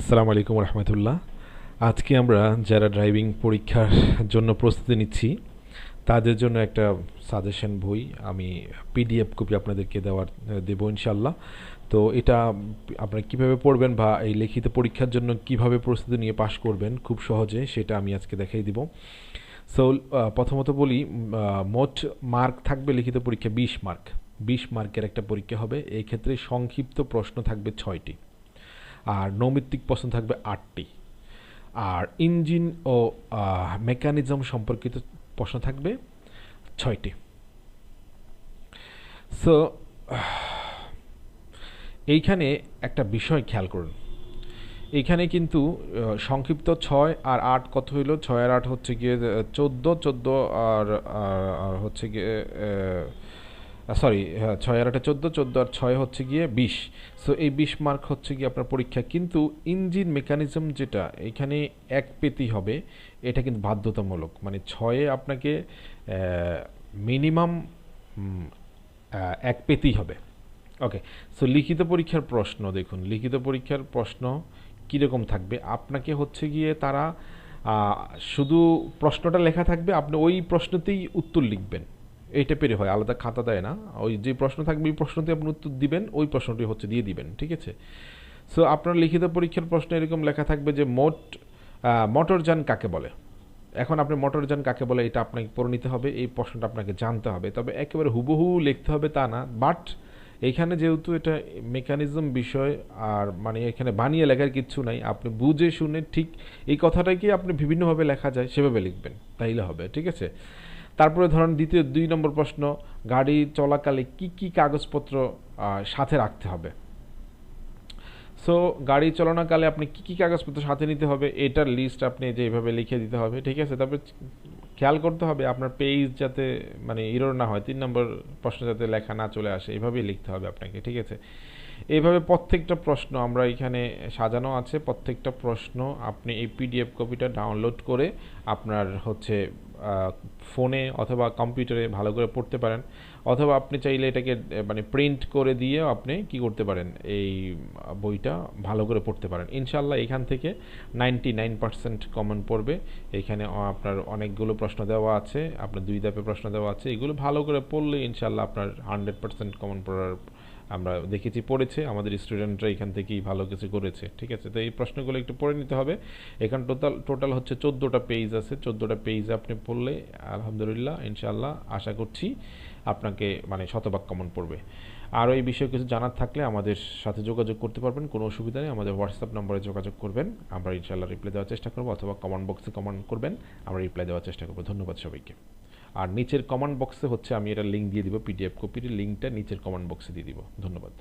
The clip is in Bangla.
আসসালামু আলাইকুম রহমতুল্লাহ। আজকে আমরা যারা ড্রাইভিং পরীক্ষার জন্য প্রস্তুতি নিচ্ছি, তাদের জন্য একটা সাজেশন বই আমি পিডিএফ কপি আপনাদেরকে দেওয়ার, দেবো ইনশাল্লাহ তো এটা আপনারা কীভাবে পড়বেন বা এই লিখিত পরীক্ষার জন্য কীভাবে প্রস্তুতি নিয়ে পাশ করবেন, খুব সহজে সেটা আমি আজকে দেখাই দিব। সো প্রথমত বলি মোট মার্ক থাকবে লিখিত পরীক্ষা বিশ মার্ক বিশ মার্কের একটা পরীক্ষা হবে এই ক্ষেত্রে সংক্ষিপ্ত প্রশ্ন থাকবে ছয়টি। আর নৈমিত্তিক প্রশ্ন থাকবে আটটি। আর ইঞ্জিন ও মেকানিজম সম্পর্কিত প্রশ্ন থাকবে ছয়টি। সো, এইখানে একটা বিষয় খেয়াল করুন। এইখানে কিন্তু সংক্ষিপ্ত ছয় আর আট কত হইল? ছয় আর আট হচ্ছে গিয়ে চোদ্দ চোদ্দ আর আর হচ্ছে গিয়ে সরি ছয় আর আটে চোদ্দ চোদ্দ আর ছয় হচ্ছে গিয়ে বিশ। সো এই বিশ মার্ক হচ্ছে গিয়ে আপনার পরীক্ষা। কিন্তু ইঞ্জিন মেকানিজম যেটা, এখানে এক পেতেই হবে, এটা কিন্তু বাধ্যতামূলক। মানে ছয়ে আপনাকে মিনিমাম এক পেতেই হবে। ওকে সো লিখিত পরীক্ষার প্রশ্ন দেখুন। লিখিত পরীক্ষার প্রশ্ন কীরকম থাকবে? আপনাকে হচ্ছে গিয়ে তারা শুধু প্রশ্নটা লেখা থাকবে, আপনি ওই প্রশ্নতেই উত্তর লিখবেন। এইটা পেরে হয়, আলাদা খাতা দেয় না। ওই যে প্রশ্ন থাকবে ওই প্রশ্নতে আপনি উত্তর দিবেন, ওই প্রশ্নটি হচ্ছে দিয়ে দিবেন, ঠিক আছে? সো আপনার লিখিত পরীক্ষার প্রশ্ন এরকম লেখা থাকবে যে, মোট মোটরযান কাকে বলে? এখন আপনি মোটরযান কাকে বলে, এটা আপনাকে পড়ে নিতে হবে, এই প্রশ্নটা আপনাকে জানতে হবে। তবে একেবারে হুবহু লিখতে হবে তা না বাট এখানে যেহেতু এটা মেকানিজম বিষয়, আর মানে এখানে বানিয়ে লেখার কিছু নাই, আপনি বুঝে শুনে ঠিক এই কথাটাকে আপনি বিভিন্নভাবে লেখা যায়, সেভাবে লিখবেন, তাইলে হবে, ঠিক আছে? তারপরে ধরেন দ্বিতীয় দুই নম্বর প্রশ্ন, গাড়ি চলাকালে কি কি কাগজপত্র সাথে রাখতে হবে? সো গাড়ি চালনাকালে আপনি কি কি কাগজপত্র সাথে নিতে হবে, এটার লিস্ট আপনি যে যেভাবে লিখে দিতে হবে, ঠিক আছে? তারপরে খেয়াল করতে হবে আপনার পেজ যাতে মানে ইরোর না হয়, তিন নম্বর প্রশ্ন যাতে লেখা না চলে আসে, এভাবেই লিখতে হবে আপনাকে, ঠিক আছে? এইভাবে প্রত্যেকটা প্রশ্ন আমরা এখানে সাজানো আছে, প্রত্যেকটা প্রশ্ন আপনি এই পিডিএফ কপিটা ডাউনলোড করে আপনার হচ্ছে ফোনে অথবা কম্পিউটারে ভালো করে পড়তে পারেন। অথবা আপনি চাইলে এটাকে মানে প্রিন্ট করে দিয়ে আপনি কি করতে পারেন, এই বইটা ভালো করে পড়তে পারেন। ইনশাল্লাহ এখান থেকে নাইনটি নাইন পার্সেন্ট কমন পড়বে। এখানে আপনার অনেকগুলো প্রশ্ন দেওয়া আছে, আপনার দুই ধাপে প্রশ্ন দেওয়া আছে। এগুলো ভালো করে পড়লে ইনশাল্লাহ আপনার হান্ড্রেড পার্সেন্ট কমন পড়ার আমরা দেখেছি, পড়েছে, আমাদের স্টুডেন্টরা এখান থেকেই ভালো কিছু করেছে, ঠিক আছে? তো এই প্রশ্নগুলো একটু পড়ে নিতে হবে। এখানে টোটাল টোটাল হচ্ছে চোদ্দোটা পেজ আছে, চোদ্দোটা পেজ আপনি পড়লে, আলহামদুলিল্লাহ ইনশাল্লাহ আশা করছি আপনাকে মানে শতভাগ কমন পড়বে। আরও এই বিষয়ে কিছু জানার থাকলে আমাদের সাথে যোগাযোগ করতে পারবেন, কোনো অসুবিধা নেই, আমাদের হোয়াটসঅ্যাপ নম্বরে যোগাযোগ করবেন, আমরা ইনশাল্লাহ রিপ্লাই দেওয়ার চেষ্টা করব, অথবা কমেন্ট বক্সে কমেন্ট করবেন, আমরা রিপ্লাই দেওয়ার চেষ্টা করব। ধন্যবাদ সবাইকে। আর নিচের কমেন্ট বক্সে হচ্ছে আমি এটা লিঙ্ক দিয়ে দিব পিডিএফ কপির লিঙ্কটা নিচের কমেন্ট বক্সে দিয়ে দিব। ধন্যবাদ।